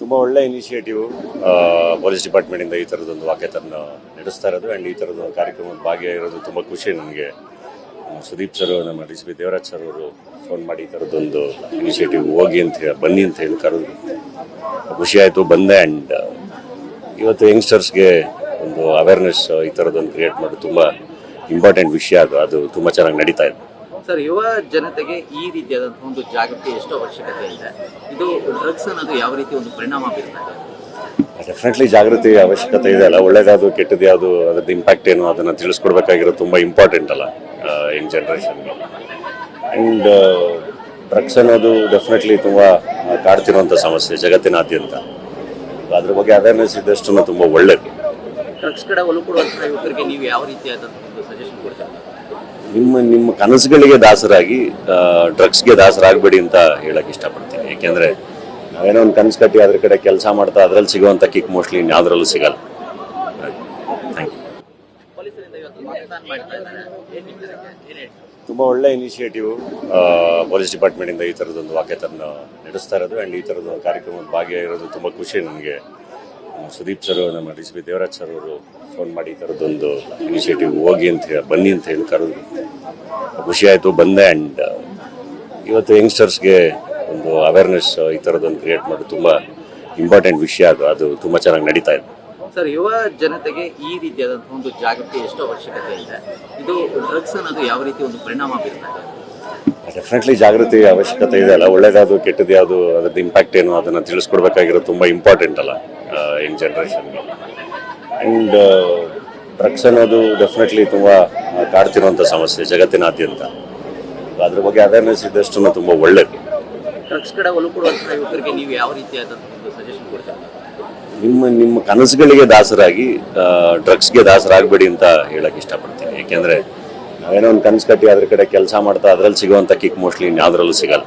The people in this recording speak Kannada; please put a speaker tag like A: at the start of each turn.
A: ತುಂಬ ಒಳ್ಳೆ ಇನಿಷಿಯೇಟಿವ್ ಪೊಲೀಸ್ ಡಿಪಾರ್ಟ್ಮೆಂಟಿಂದ ಈ ಥರದೊಂದು ವಾಕ್ಯತನ್ನ ನಡೆಸ್ತಾ ಇರೋದು. ಆ್ಯಂಡ್ ಈ ಥರದ ಕಾರ್ಯಕ್ರಮದ ಭಾಗಿಯಾಗಿರೋದು ತುಂಬ ಖುಷಿ ನನಗೆ. ಸುದೀಪ್ ಸರ್ ನಮ್ಮ D C P Devaraj sir ಅವರು ಫೋನ್ ಮಾಡಿ ಈ ಥರದ್ದೊಂದು ಇನಿಷಿಯೇಟಿವ್ ಹೋಗಿ ಅಂತ ಹೇಳಿ, ಬನ್ನಿ ಅಂತ ಹೇಳಿ ಕರೆದು ಖುಷಿ ಆಯಿತು, ಬಂದೆ. ಆ್ಯಂಡ್ ಇವತ್ತು ಯಂಗ್ಸ್ಟರ್ಸ್ಗೆ ಒಂದು ಅವೇರ್ನೆಸ್ ಈ ಥರದ್ದೊಂದು ಕ್ರಿಯೇಟ್ ಮಾಡೋದು ತುಂಬ ಇಂಪಾರ್ಟೆಂಟ್ ವಿಷಯ. ಅದು ಅದು ತುಂಬ ಚೆನ್ನಾಗಿ ನಡೀತಾ ಇದೆ.
B: ಸರ್ ಯುವ ಜನತೆಗೆ ಈ ರೀತಿಯಾದಂಥ ಒಂದು ಜಾಗೃತಿ ಎಷ್ಟು ಅವಶ್ಯಕತೆ ಇದೆ. ಇದು ಡ್ರಗ್ಸ್ ಅನ್ನೋದು ಯಾವ ರೀತಿ ಒಂದು ಪರಿಣಾಮ ಬೀರ್ತಾ ಇದೆ
A: ಡೆಫಿನೆಟ್ಲಿ ಜಾಗೃತಿ ಅವಶ್ಯಕತೆ ಇದೆ ಅಲ್ಲ. ಒಳ್ಳೇದಾದ್ರು ಕೆಟ್ಟದ್ದು ಯಾವುದು ಅದ್ರದ್ದು ಇಂಪ್ಯಾಕ್ಟ್ ಏನು ಅದನ್ನು ತಿಳಿಸ್ಕೊಡ್ಬೇಕಾಗಿರೋದು ತುಂಬ ಇಂಪಾರ್ಟೆಂಟ್ ಅಲ್ಲ ಇನ್ ಜನ್ರೇಷನ್ಗೆ ಆ್ಯಂಡ್ ಡ್ರಗ್ಸ್ ಅನ್ನೋದು ಡೆಫಿನೆಟ್ಲಿ ತುಂಬ ಕಾಡ್ತಿರುವಂಥ ಸಮಸ್ಯೆ ಜಗತ್ತಿನಾದ್ಯಂತ. ಅದ್ರ ಬಗ್ಗೆ ಅವೇರ್ನೆಸ್ ಇದ್ದಷ್ಟು ತುಂಬ ಒಳ್ಳೇದು.
B: ಡ್ರಗ್ಸ್ ಕಡೆ ಒಲು ಕೊಡುವಂತಹ ಯುವಕರಿಗೆ ನೀವು ಯಾವ ರೀತಿಯಾದ ಒಂದು ಸಜೆಷನ್ ಕೊಡ್ತೀರಾ?
A: ನಿಮ್ಮ ನಿಮ್ಮ ಕನಸುಗಳಿಗೆ ದಾಸರಾಗಿ ಡ್ರಗ್ಸ್ಗೆ ದಾಸರಾಗಬೇಡಿ ಅಂತ ಹೇಳಕ್ಕೆ ಇಷ್ಟಪಡ್ತೀನಿ. ಯಾಕೆಂದ್ರೆ ನಾವೇನೋ ಒಂದು ಕನಸು ಕಟ್ಟಿ ಅದ್ರ ಕಡೆ ಕೆಲಸ ಮಾಡ್ತಾ ಅದರಲ್ಲಿ ಸಿಗುವಂಥ ಕಿಕ್ ಮೋಸ್ಟ್ಲಿ ಇನ್ಯಾವುದರಲ್ಲೂ ಸಿಗಲ್ಲ. ಥ್ಯಾಂಕ್ ತುಂಬ ಒಳ್ಳೆ ಇನಿಷಿಯೇಟಿವ್ ಪೊಲೀಸ್ ಡಿಪಾರ್ಟ್ಮೆಂಟಿಂದ ಈ ಥರದೊಂದು ವಾಕ್ಯತನ ನಡೆಸ್ತಾ ಇರೋದು. ಆ್ಯಂಡ್ ಈ ಥರದ ಕಾರ್ಯಕ್ರಮದ ಭಾಗಿಯಾಗಿರೋದು ತುಂಬ ಖುಷಿ ನನಗೆ. ಸುದೀಪ್ ಸರ್ ನಮ್ಮ D C P Devaraj sir ಅವರು ಫೋನ್ ಮಾಡಿ ಈ ಥರದ್ದೊಂದು ಇನಿಷಿಯೇಟಿವ್ ಹೋಗಿ ಅಂತ ಹೇಳಿ ಬನ್ನಿ ಅಂತ ಹೇಳಿ ಕರೆದ್ರು. ಖುಷಿ ಆಯಿತು ಬಂದೆ ಆ್ಯಂಡ್ ಇವತ್ತು ಯಂಗ್ಸ್ಟರ್ಸ್ಗೆ ಒಂದು ಅವೇರ್ನೆಸ್ ಈ ಥರದೊಂದು ಕ್ರಿಯೇಟ್ ಮಾಡೋದು ತುಂಬ ಇಂಪಾರ್ಟೆಂಟ್ ವಿಷಯ. ಅದು ಅದು ತುಂಬ ಚೆನ್ನಾಗಿ ನಡೀತಾ ಇದೆ.
B: ಸರ್ ಯುವ ಜನತೆಗೆ ಈ ರೀತಿಯಾದಂಥ ಒಂದು ಜಾಗೃತಿ ಎಷ್ಟು ಅವಶ್ಯಕತೆ ಇದೆ. ಇದು ಡ್ರಗ್ಸ್ ಅನ್ನೋದು ಯಾವ ರೀತಿ ಒಂದು ಪರಿಣಾಮ ಬೀರ್ತಾ ಇದೆ
A: ಡೆಫಿನೆಟ್ಲಿ ಜಾಗೃತಿ ಅವಶ್ಯಕತೆ ಇದೆ ಅಲ್ಲ. ಒಳ್ಳೇದಾದ್ರು ಕೆಟ್ಟದ್ದು ಯಾವುದು ಅದ್ರದ್ದು ಇಂಪ್ಯಾಕ್ಟ್ ಏನು ಅದನ್ನು ತಿಳಿಸ್ಕೊಡ್ಬೇಕಾಗಿರೋದು ತುಂಬ ಇಂಪಾರ್ಟೆಂಟ್ ಅಲ್ಲ. ಯಂಗ್ ಜನ್ರೇಷನ್ಗೆ ಆ್ಯಂಡ್ ಡ್ರಗ್ಸ್ ಅನ್ನೋದು ಡೆಫಿನೆಟ್ಲಿ ತುಂಬ ಕಾಡ್ತಿರುವಂಥ ಸಮಸ್ಯೆ ಜಗತ್ತಿನಾದ್ಯಂತ. ಅದ್ರ ಬಗ್ಗೆ ಅವೇರ್ನೆಸ್ ಇದ್ದಷ್ಟು ತುಂಬ ಒಳ್ಳೆಯದು
B: ಡ್ರಗ್ಸ್ ಕಡೆ ಯುವಕರಿಗೆ ನೀವು ಯಾವ ಸಜೆಷನ್ ಕೊಡ್ತೀರಾ?
A: ನಿಮ್ಮ ನಿಮ್ಮ ಕನಸುಗಳಿಗೆ ದಾಸರಾಗಿ ಡ್ರಗ್ಸ್ಗೆ ದಾಸರಾಗಬೇಡಿ ಅಂತ ಹೇಳಕ್ಕೆ ಇಷ್ಟಪಡ್ತೀನಿ. ಯಾಕೆಂದರೆ ನಾವೇನೋ ಒಂದು ಕನಸು ಕಟ್ಟಿ ಅದ್ರ ಕಡೆ ಕೆಲಸ ಮಾಡ್ತಾ ಅದರಲ್ಲಿ ಸಿಗುವಂಥ ಕಿಕ್ ಮೋಸ್ಟ್ಲಿ ಇನ್ಯಾವುದ್ರಲ್ಲೂ ಸಿಗಲ್ಲ.